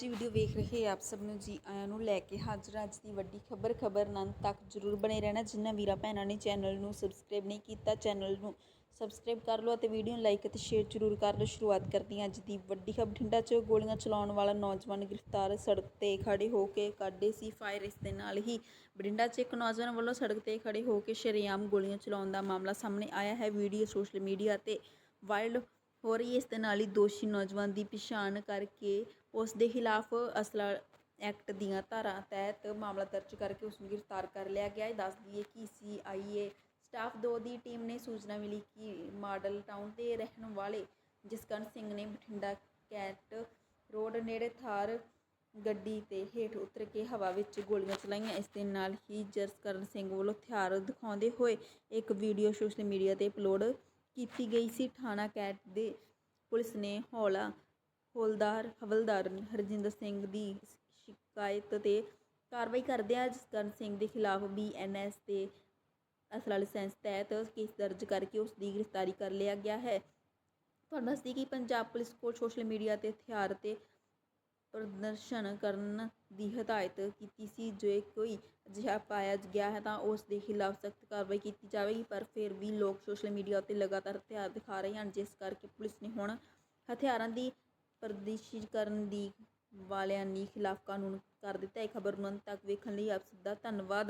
ਜੀ ਵੀਡੀਓ ਵੇਖ ਰਹੇ ਆਪ ਸਭ ਨੂੰ ਜੀ, ਆਇਆਂ ਨੂੰ ਲੈ ਕੇ ਹਾਜ਼ਰ ਅੱਜ ਦੀ ਵੱਡੀ ਖਬਰ ਖਬਰ ਨੰਨ ਤੱਕ ਜਰੂਰ ਬਣੇ ਰਹਿਣਾ। ਜਿਨ੍ਹਾਂ ਵੀਰਾਂ ਭੈਣਾਂ ਨੇ ਚੈਨਲ ਨੂੰ ਸਬਸਕ੍ਰਾਈਬ ਨਹੀਂ ਕੀਤਾ ਚੈਨਲ ਨੂੰ ਸਬਸਕ੍ਰਾਈਬ ਕਰ ਲਓ ਅਤੇ ਵੀਡੀਓ ਨੂੰ ਲਾਈਕ ਅਤੇ ਸ਼ੇਅਰ ਜਰੂਰ ਕਰ ਲਓ। ਸ਼ੁਰੂਆਤ ਕਰਦੀ ਹਾਂ ਅੱਜ ਦੀ ਵੱਡੀ ਖਬਰ। ਬਠਿੰਡਾ 'ਚ ਗੋਲੀਆਂ ਚਲਾਉਣ ਵਾਲਾ ਨੌਜਵਾਨ ਗ੍ਰਿਫਤਾਰ, ਸੜਕ ਤੇ ਖੜੇ ਹੋ ਕੇ ਕੱਢੇ ਸੀ ਫਾਇਰ ਇਸ ਦੇ ਨਾਲ ਹੀ ਬਠਿੰਡਾ 'ਚ ਇੱਕ ਨੌਜਵਾਨ ਵੱਲੋਂ ਸੜਕ ਤੇ ਖੜੇ ਹੋ ਕੇ ਸ਼ਰੇਆਮ ਗੋਲੀਆਂ ਚਲਾਉਣ ਦਾ ਮਾਮਲਾ ਸਾਹਮਣੇ ਆਇਆ ਹੈ। ਵੀਡੀਓ ਸੋਸ਼ਲ ਮੀਡੀਆ ਤੇ ਵਾਇਰਲ ਹੋ ਰਹੀ ਹੈ ਇਸ ਦੇ ਨਾਲ ਹੀ ਦੋਸ਼ੀ ਨੌਜਵਾਨ ਦੀ ਪਛਾਣ ਕਰਕੇ ਉਸ ਦੇ ਖਿਲਾਫ ਅਸਲਾ ਐਕਟ ਦੀਆਂ ਧਾਰਾ ਤਹਿਤ ਮਾਮਲਾ ਦਰਜ ਕਰਕੇ ਉਸ ਨੂੰ ਗ੍ਰਿਫਤਾਰ ਕਰ ਲਿਆ ਗਿਆ। ਹੈ ਦੱਸ ਦਈਏ ਕਿ ਸੀਆਈਏ ਸਟਾਫ 2 ਦੀ ਟੀਮ ਨੇ ਸੂਚਨਾ ਮਿਲੀ ਕਿ ਮਾਡਲ ਟਾਊਨ ਦੇ ਰਹਿਣ ਵਾਲੇ ਜਸਕਰਨ ਸਿੰਘ ਨੇ ਬਠਿੰਡਾ ਕੈਂਟ ਰੋਡ ਨੇੜੇ ਥਾਰ ਗੱਡੀ ਤੇ ਹੇਠ ਉਤਰ ਕੇ ਹਵਾ ਵਿੱਚ ਗੋਲੀਆਂ ਚਲਾਈਆਂ। ਇਸ ਦੇ ਨਾਲ ਹੀ ਜਸਕਰਨ ਸਿੰਘ ਵੱਲੋਂ ਹਥਿਆਰ ਦਿਖਾਉਂਦੇ ਹੋਏ ਇੱਕ ਵੀਡੀਓ ਸੋਸ਼ਲ ਮੀਡੀਆ ਤੇ ਅਪਲੋਡ ਕੀਤੀ ਗਈ ਸੀ। ਥਾਣਾ ਕੈਂਟ ਦੇ ਪੁਲਿਸ ਨੇ ਹੌਲਾ ਹੌਲਦਾਰ ਹਵਲਦਾਰ ਹਰਜਿੰਦਰ ਸਿੰਘ ਦੀ ਸ਼ਿਕਾਇਤ ਤੇ ਕਾਰਵਾਈ ਕਰਦਿਆਂ ਜਸਕਰਨ ਸਿੰਘ ਦੇ ਖਿਲਾਫ ਬੀਐਨਐਸ ਤੇ ਅਸਲਾ ਲਾਇਸੈਂਸ ਤਹਿਤ ਕੇਸ ਦਰਜ ਕਰਕੇ ਉਸ ਦੀ ਗ੍ਰਿਫਤਾਰੀ ਕਰ ਲਿਆ ਗਿਆ ਹੈ। ਤੁਹਾਨੂੰ ਦੱਸਦੀ ਕਿ ਪੰਜਾਬ ਪੁਲਿਸ ਕੋਲ ਸੋਸ਼ਲ ਮੀਡੀਆ ਤੇ ਹਥਿਆਰ ਤੇ ਪ੍ਰਦਰਸ਼ਨ ਕਰਨ ਦੀ ਹਦਾਇਤ ਕੀਤੀ ਸੀ। ਜੇ ਕੋਈ ਅਜਿਹਾ ਪਾਇਆ ਗਿਆ ਹੈ ਤਾਂ ਉਸ ਦੇ ਖਿਲਾਫ ਸਖਤ ਕਾਰਵਾਈ ਕੀਤੀ ਜਾਵੇਗੀ, ਪਰ ਫਿਰ ਵੀ ਲੋਕ ਸੋਸ਼ਲ ਮੀਡੀਆ ਉੱਤੇ ਲਗਾਤਾਰ ਹਥਿਆਰ ਦਿਖਾ ਰਹੇ ਹਨ, ਜਿਸ ਕਰਕੇ ਪੁਲਿਸ ਨੇ ਹੁਣ ਹਥਿਆਰਾਂ ਦੀ ਪ੍ਰਦਰਸ਼ਿਤ ਕਰਨ ਦੀ ਵਾਲਿਆਂ ਦੇ ਖਿਲਾਫ ਕਾਨੂੰਨ ਕਰ ਦਿੱਤਾ। ਹੈ ਖਬਰ ਨੂੰ ਅੰਤ ਤੱਕ ਵੇਖਣ ਲਈ ਆਪ ਸਭ ਦਾ ਧੰਨਵਾਦ।